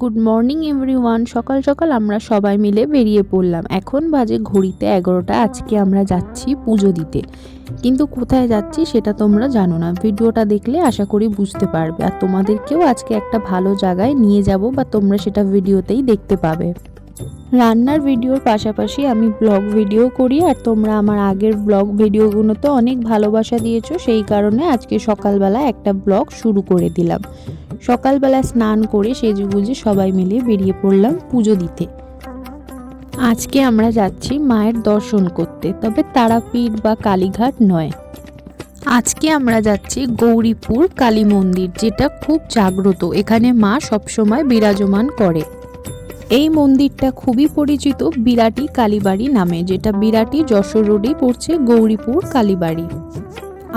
Good morning every one সকাল সকাল আমরা সবাই মিলে বেরিয়ে পড়লাম। এখন বাজে ঘড়িতে এগারোটা। আজকে আমরা যাচ্ছি পুজো দিতে। কিন্তু কোথায় যাচ্ছি সেটা তোমরা জানো না। ভিডিওটা দেখলে আশা করি বুঝতে পারবে। আর তোমাদেরকেও আজকে একটা ভালো জায়গায় নিয়ে যাব বা তোমরা সেটা ভিডিওতেই দেখতে পাবে। রান্নার ভিডিওর পাশাপাশি আমি ব্লগ ভিডিও করি আর তোমরা আমার আগের ব্লগ ভিডিওগুলোতে অনেক ভালোবাসা দিয়েছ, সেই কারণে আজকে সকালবেলা একটা ব্লগ শুরু করে দিলাম। সকালবেলা স্নান করে সেজেগুজে সবাই মিলে বেরিয়ে পড়লাম পুজো দিতে। আজকে আমরা যাচ্ছি মায়ের দর্শন করতে, তবে তারাপীঠ বা কালীঘাট নয়। আজকে আমরা যাচ্ছি গৌরীপুর কালী মন্দির, যেটা খুব জাগ্রত। এখানে মা সবসময় বিরাজমান করে। এই মন্দিরটা খুবই পরিচিত বিরাটি কালীবাড়ি নামে, যেটা বিরাটি যশোর রোডেই পড়ছে গৌরীপুর কালীবাড়ি।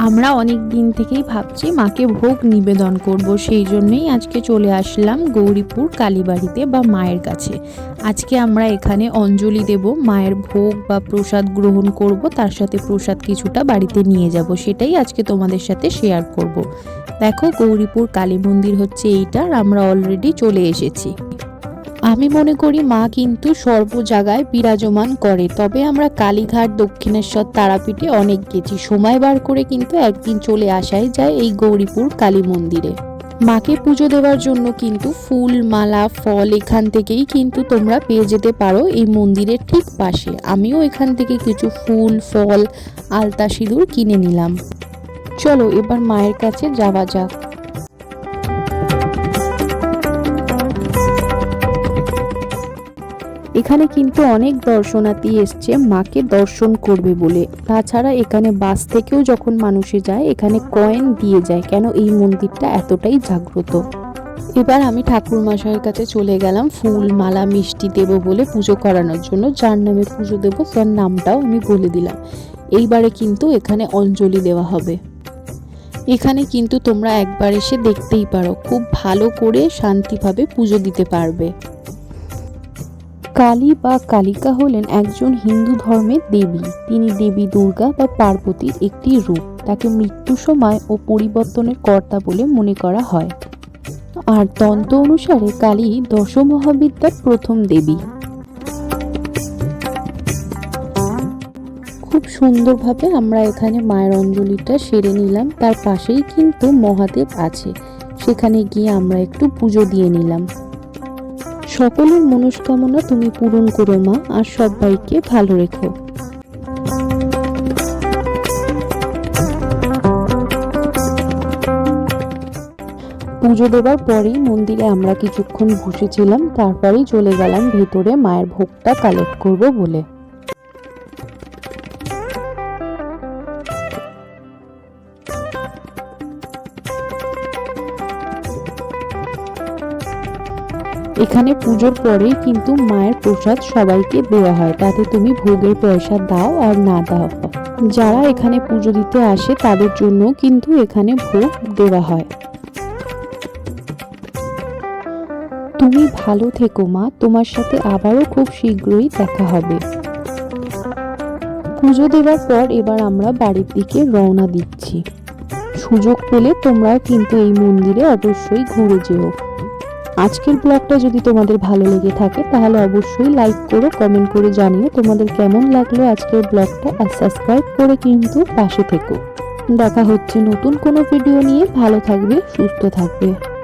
আমরা অনেক দিন থেকেই ভাবছি মাকে ভোগ নিবেদন করব, সেই জন্যই আজকে চলে আসলাম গৌরীপুর কালীবাড়িতে বা মায়ের কাছে। আজকে আমরা এখানে অঞ্জলি দেব, মায়ের ভোগ বা প্রসাদ গ্রহণ করব, তার সাথে প্রসাদ কিছুটা বাড়িতে নিয়ে যাব, সেটাই আজকে তোমাদের সাথে শেয়ার করব। দেখো গৌরীপুর কালী মন্দির হচ্ছে এইটা, আর আমরা অলরেডি চলে এসেছি। আমি মনে করি মা কিন্তু সর্ব জায়গায় বিরাজমান করে, তবে আমরা কালীঘাট, দক্ষিণেশ্বর, তারাপীঠে অনেক গেছি। সময় বার করে কিন্তু একদিন চলে আসাই যায় এই গৌরীপুর কালী মন্দিরে। মাকে পুজো দেওয়ার জন্য কিন্তু ফুল, মালা, ফল এখান থেকেই কিন্তু তোমরা পেয়ে যেতে পারো এই মন্দিরের ঠিক পাশে। আমিও এখান থেকে কিছু ফুল, ফল, আলতা সিঁদুর কিনে নিলাম। চলো এবার মায়ের কাছে যাওয়া যাক। এখানে কিন্তু অনেক দর্শনার্থী এসছে, মাকে দর্শন করবে বলে। তাছাড়া এখানে বাস থেকেও যখন মানুষে যায়, এখানে কয়েন দিয়ে যায়, কেন এই মন্দিরটা এতটাই জাগ্রত? এবার আমি ঠাকুর মশাইয়ের কাছে চলে গেলাম, ফুল, মালা, মিষ্টি দেব বলে পুজো করানোর জন্য। যার নামে পুজো দেবো, তার নামটাও আমি বলে দিলাম। এইবারে কিন্তু এখানে অঞ্জলি দেওয়া হবে। এখানে কিন্তু তোমরা একবার এসে দেখতেই পারো, খুব ভালো করে শান্তিভাবে পুজো দিতে পারবে। কালী বা কালিকা হলেন একজন হিন্দু ধর্মের দেবী। তিনি দেবী দুর্গা বা পার্বতীর একটি রূপ। তাকে মৃত্যু সময় ও পরিবর্তনের কর্তা বলে মনে করা হয়। আর তন্ত্র অনুসারে কালী দশ মহাবিদ্যার প্রথম দেবী। খুব সুন্দরভাবে আমরা এখানে মায়ের অঞ্জলিটা সেরে নিলাম। তার পাশেই কিন্তু মহাদেব আছে। সেখানে গিয়ে আমরা একটু পুজো দিয়ে নিলাম। সকলের মনস্কামনা তুমি পূরণ করো, মা, আর সবাইকে ভালো রেখো। পুজো দেবার পরেই মন্দিরে আমরা কিছুক্ষণ বসেছিলাম, তারপরেই চলে গেলাম ভেতরে মায়ের ভোগটা কালেক্ট করব বলে। এখানে পুজোর পরেই কিন্তু মায়ের প্রসাদ সবাইকে দেওয়া হয়। তাতে তুমি ভোগের পয়সা দাও আর না দাও। যারা এখানে পুজো দিতে আসে, তাদের জন্য কিন্তু এখানে ভোগ দেওয়া হয়। তুমি ভালো থেকো, মা। তোমার সাথে আবারও খুব শীঘ্রই দেখা হবে। পুজো দেওয়ার পর এবার আমরা বাড়ির দিকে রওনা দিচ্ছি। সুযোগ পেলে তোমরাও কিন্তু এই মন্দিরে অবশ্যই ঘুরে যেও। আজকের ব্লগটা যদি তোমাদের ভালো লেগে থাকে, তাহলে অবশ্যই লাইক করে কমেন্ট করে জানিয়ে তোমাদের কেমন লাগল আজকের ব্লগটা আর সাবস্ক্রাইব করে কিন্তু পাশে থেকো। দেখা হচ্ছে নতুন কোনো ভিডিও নিয়ে। ভালো থাকবে, সুস্থ থাকবে।